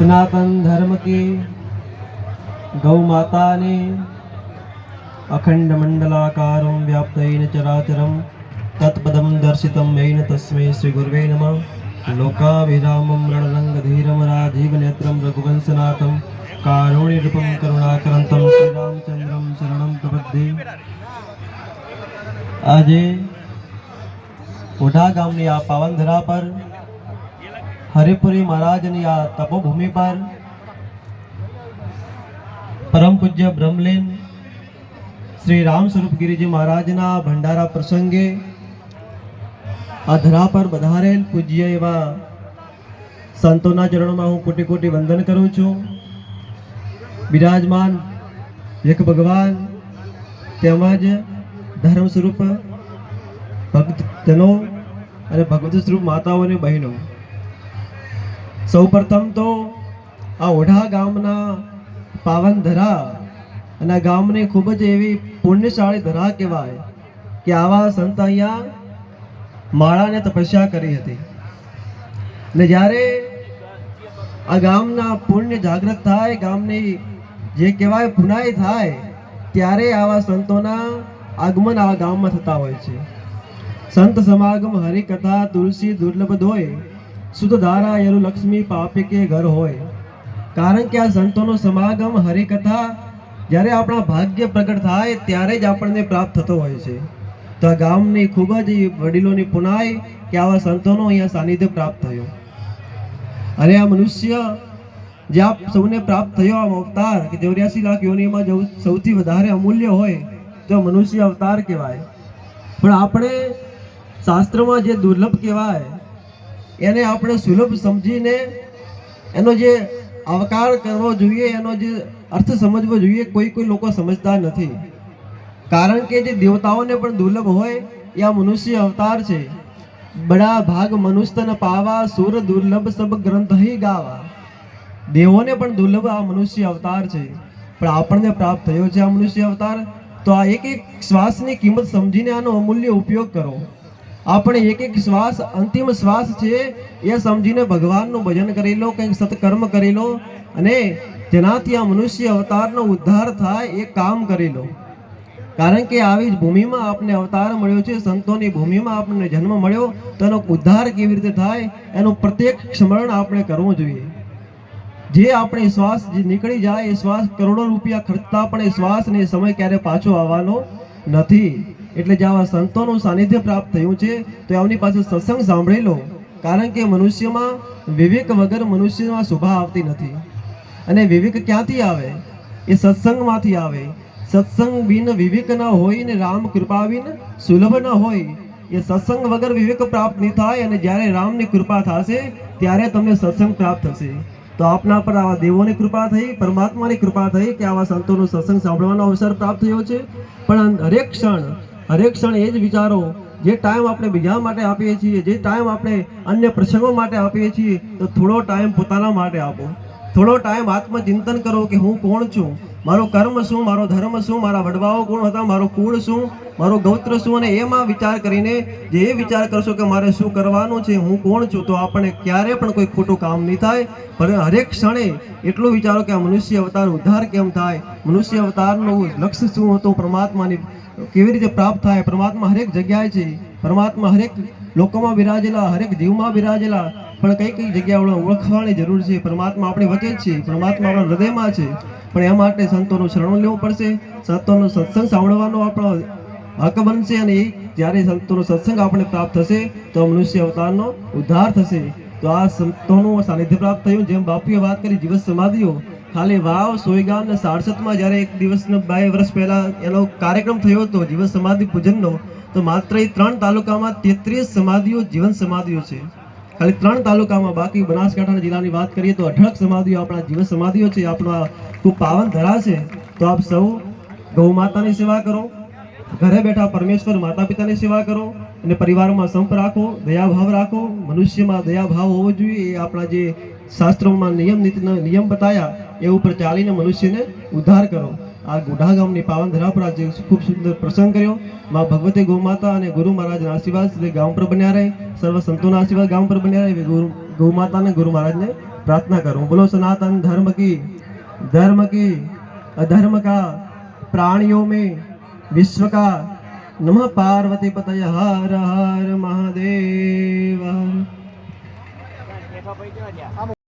सनातन धर्म की गौ माता ने अखंड मंडलाकारं व्याप्तेन चराचरं तत्पदं दर्शितं येन तस्मै श्रीगुर्वे नमः लोकाभिरामं रणरङ्गधीरं राजीवनेत्रं रघुवंशनाथं कारुण्यरूपं करुणाकरन्तं श्रीरामचन्द्रं शरणं प्रपद्ये આજે ઓઢા ગામની આ પાવન ધરા પર હરિપુરી મહારાજની આ તપોભૂમિ પર પરમ પૂજ્ય બ્રહ્મલીન શ્રી રામ સ્વરૂપ ગિરિજી મહારાજના ભંડારા પ્રસંગે આ ધરા પર વધારેલ પૂજ્ય એવા સંતોના ચરણોમાં હું કોટી કોટી વંદન કરું છું. બિરાજમાન એક ભગવાન તેમજ ધર્મ સ્વરૂપ ભક્તજનો અને ભગવત સ્વરૂપ માતાઓ અને બહેનો. સૌ પ્રથમ તો આ ઓઢા ગામના પાવન ધરા અને આ ગામની ખૂબ જ એવી પુણ્યશાળી ધરા કહેવાય કે આવા સંત અહીંયા માળાને તપસ્યા કરી હતી. ને જ્યારે આ ગામના પુણ્ય જાગૃત થાય, ગામની જે કહેવાય પુનાઈ થાય, ત્યારે આવા સંતોના આગમન આ ગામમાં થતા હોય છે. સંત સમાગમ, હરિકથા, તુલસી, દુર્લભ હોય શુદ્ધ ધારા યરુ લક્ષ્મી પાપે કે ઘર હોય. કારણ કે આ સંતોનો સમાગમ હરિકથા જ્યારે આપણા ભાગ્ય પ્રગટ થાય ત્યારે જ આપણને પ્રાપ્ત થતો હોય છે. તો આ ગામની ખૂબ જ વડીલોની પુનાઈ કે આવા સંતોનો અહીંયા સાનિધ્ય પ્રાપ્ત થયો. અને આ મનુષ્ય જે આપ સૌને પ્રાપ્ત થયો આમ અવતાર કે ચોર્યાસી લાખ યોનીમાં સૌથી વધારે અમૂલ્ય હોય તો મનુષ્ય અવતાર કહેવાય. પણ આપણે શાસ્ત્રમાં જે દુર્લભ કહેવાય એને આપણે સુલભ સમજીને એનો જે આવકાર કરવો જોઈએ, એનો જે અર્થ સમજવો જોઈએ, કોઈ કોઈ લોકો સમજતા નથી. કારણ કે જે દેવતાઓને પણ દુર્લભ હોય, એ આ મનુષ્ય અવતાર છે. બડા ભાગ મનુષ્યને પાવા, સુર દુર્લભ સબ ગ્રંથ હી ગાવા. દેવોને પણ દુર્લભ આ મનુષ્ય અવતાર છે. પણ આપણને પ્રાપ્ત થયો છે આ મનુષ્ય અવતાર. તો આ એક એક શ્વાસની કિંમત સમજીને આનો અમૂલ્ય ઉપયોગ કરો. આપણે એક એક શ્વાસ, અંતિમ શ્વાસ છે, એ સમજીને ભગવાનનું ભજન કરી લો, કંઈક સત્કર્મ કરી લો અને જેનાથી આ મનુષ્ય અવતારનો ઉદ્ધાર થાય એ કામ કરી લો. કારણ કે આવી જ ભૂમિમાં આપને અવતાર મળ્યો છે, સંતોની ભૂમિમાં આપણને જન્મ મળ્યો તો એનો ઉદ્ધાર કેવી રીતે થાય, એનું પ્રત્યેક સ્મરણ આપણે કરવું જોઈએ. જે આપણે શ્વાસ જે નીકળી જાય, એ શ્વાસ કરોડો રૂપિયા ખર્ચતા પણ એ શ્વાસને સમય ક્યારે પાછો આવવાનો? નથી. એટલે જે આવા સંતોનું સાનિધ્ય પ્રાપ્ત થયું છે, તો એમની પાસે સત્સંગ સાંભળી લો. કારણ કે મનુષ્યમાં વિવેક વગર મનુષ્યમાં શોભા આવતી નથી. અને વિવેક ક્યાંથી આવે? એ સત્સંગમાંથી આવે. સત્સંગ બિન વિવેક ન હોય ને રામ કૃપા બિન સુલભ ન હોય. એ સત્સંગ વગર વિવેક પ્રાપ્ત નહીં થાય અને જ્યારે રામની કૃપા થશે, ત્યારે તમને સત્સંગ પ્રાપ્ત થશે. તો આપના પર આવા દેવોની કૃપા થઈ, પરમાત્માની કૃપા થઈ કે આવા સંતોનો સત્સંગ સાંભળવાનો અવસર પ્રાપ્ત થયો છે. પણ હરેક ક્ષણ હરેક ક્ષણ એ જ વિચારો, જે ટાઈમ આપણે બીજા માટે આપીએ છીએ, જે ટાઈમ આપણે અન્ય પ્રસંગો માટે આપીએ છીએ, તો થોડો ટાઈમ પોતાના માટે આપો. થોડો ટાઈમ આત્મચિંતન કરો કે હું કોણ છું? મારો કર્મ શું, મારો ધર્મ શું, મારા વડવાઓ કોણ હતા, મારો કુળ શું, મારો ગૌત્ર શું? અને એમાં વિચાર કરીને જે એ વિચાર કરશો કે મારે શું કરવાનું છે, હું કોણ છું, તો આપણને ક્યારે પણ કોઈ ખોટું કામ નહીં થાય. પણ હરેક ક્ષણે એટલું વિચારો કે આ મનુષ્ય અવતાર ઉદ્ધાર કેમ થાય? મનુષ્ય અવતારનું લક્ષ્ય શું હતું? પરમાત્માની કેવી રીતે પ્રાપ્ત થાય? પરમાત્મા હરેક જગ્યાએ છે. પરમાત્મા હરેક લોકોમાં બિરાજેલા, હરેક જીવમાં બિરાજેલા. પણ કઈ કઈ જગ્યાઓ ઓળખવાની જરૂર છે? પરમાત્મા આપણી વચ્ચે જ છે. પરમાત્મા આપણા હૃદયમાં છે. પણ એ માટે સંતોનું શરણ લેવું પડશે. સંતોનો સત્સંગ સાંભળવાનો આપણો હક બનશે અને એ જ્યારે સંતોનો સત્સંગ આપણે પ્રાપ્ત થશે, તો મનુષ્ય અવતારનો ઉદ્ધાર થશે. તો આ સંતોનું સાનિધ્ય પ્રાપ્ત થયું. જેમ બાપુએ વાત કરી જીવન સમાધિઓ ખાલી વાવ સોયગામ ને સાડસઠમાં જ્યારે એક દિવસનો બે વર્ષ પહેલાં એનો કાર્યક્રમ થયો હતો, જીવન સમાધિ પૂજનનો, તો માત્ર એ ત્રણ તાલુકામાં તેત્રીસ સમાધિઓ જીવન સમાધિઓ છે. ખાલી ત્રણ તાલુકામાં બાકી બનાસકાંઠા જિલ્લાની વાત કરીએ તો અઢળક સમાધિઓ આપણા જીવન સમાધિઓ છે, આપણો ખૂબ પાવન ધરા છે. તો આપ સૌ ગૌ માતાની સેવા કરો, ઘરે બેઠા પરમેશ્વર માતા પિતાની સેવા કરો, અને પરિવારમાં સંપ રાખો, દયાભાવ રાખો, મનુષ્યમાં દયાભાવ હોવો જોઈએ, એ આપણા જે શાસ્ત્રોમાં નિયમ નીતિના નિયમ બતાયા એ ઉપર ચાલીને મનુષ્યને ઉદ્ધાર કરો આ ગોઢા ગામની પાવન ધરા પર આજે ખૂબ સુંદર પ્રસંગ કર્યો માં ભગવતી ગૌમાતા અને ગુરુ મહારાજના આશીર્વાદ સુધી ગામ પર બન્યા રહે સર્વ સંતોના આશીર્વાદ ગામ પર બન્યા રહે એવી ગુરુ ગૌમાતા અને ગુરુ મહારાજને પ્રાર્થના કરું બોલો સનાતન ધર્મ કી धर्म की अधर्म का प्राणियों में विश्व का नमः पार्वती पतय हर हर महादेव